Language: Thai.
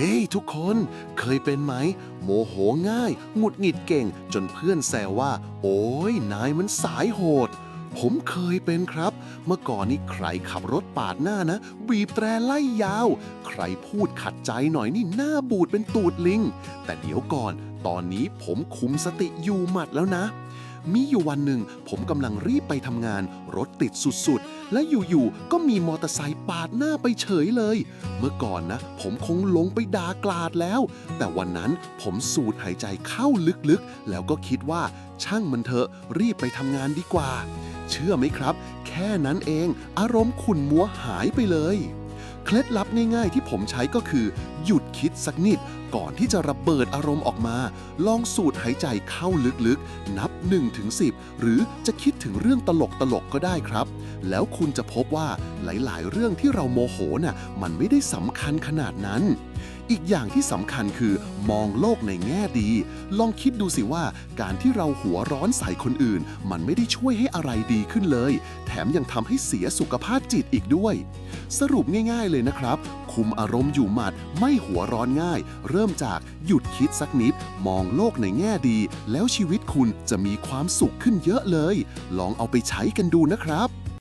ฮ้ยทุกคนเคยเป็นไหม โมโหง่าย หงุดหงิดเก่ง จนเพื่อนแซวว่า โอ้ยนายมันสายโหด ผมเคยเป็นครับ เมื่อก่อนนี้ใครขับรถปาดหน้านะ บีบแตรไล่ยาว ใครพูดขัดใจหน่อยนี่หน้าบูดเป็นตูดลิง แต่เดี๋ยวก่อน ตอนนี้ผมคุมสติอยู่หมัดแล้วนะ มีอยู่วันหนึ่ง ผมกำลังรีบไปทำงาน รถติดสุดๆ และอยู่ๆ ก็มีมอเตอร์ไซค์ปาดหน้าไปเฉยเลย เมื่อก่อนนะ ผมคงลงไปด่ากลาดแล้ว แต่วันนั้นผมสูดหายใจเข้าลึกๆ แล้วก็คิดว่าช่างมันเถอะรีบไปทำงานดีกว่า เชื่อไหมครับ แค่นั้นเอง อารมณ์ขุ่นมัวหายไปเลย เคล็ดลับง่ายๆที่ผมใช้ก็คือ หยุดคิดสักนิด ก่อนที่จะระเบิดอารมณ์ออกมา ลองสูดหายใจเข้าลึกๆ นับ1ถึง10 หรือจะคิดถึงเรื่องตลกๆกก็ได้ครับ แล้วคุณจะพบว่าหลายๆ เรื่องที่เราโมโหน่ะมันไม่ได้สำคัญขนาดนั้นอีกอย่างที่สำคัญคือมองโลกในแง่ดี ลองคิดดูสิว่าการที่เราหัวร้อนใส่คนอื่น มันไม่ได้ช่วยให้อะไรดีขึ้นเลย แถมยังทำให้เสียสุขภาพจิตอีกด้วย สรุปง่ายๆเลยนะครับ คุมอารมณ์อยู่หมัด ไม่หัวร้อนง่าย เริ่มจากหยุดคิดสักนิด มองโลกในแง่ดี แล้วชีวิตคุณจะมีความสุขขึ้นเยอะเลย ลองเอาไปใช้กันดูนะครับ